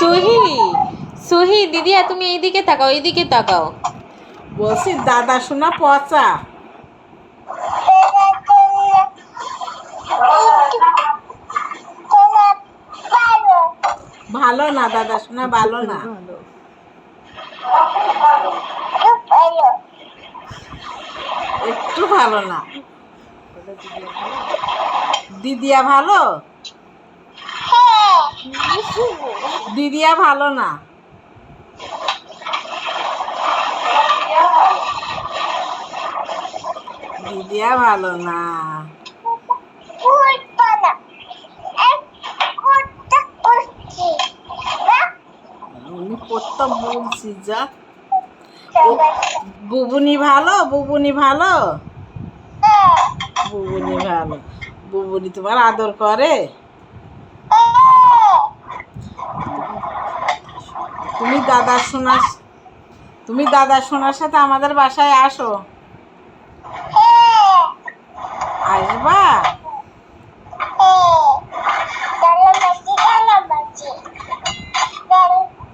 সুহি সুহি দিদিয়া তুমি এইদিকে তাকাও এইদিকে তাকাও। বলছি দাদা শোনা পচা। ভালো না দাদা শোনা ভালো না। একটু ভালো না। দিদিয়া ভালো? দিদিয়া ভালো না। দিদিয়া ভালো না। উনি করতে বলছি, যা। বুবুনি ভালো বুবুনি ভালো? বুবুনি ভালো। বুবুনি তোমার আদর করে। দাদা সোনার তুমি দাদা সোনার সাথে আমাদের বাসায় আসো। হ্যাঁ। আসবা?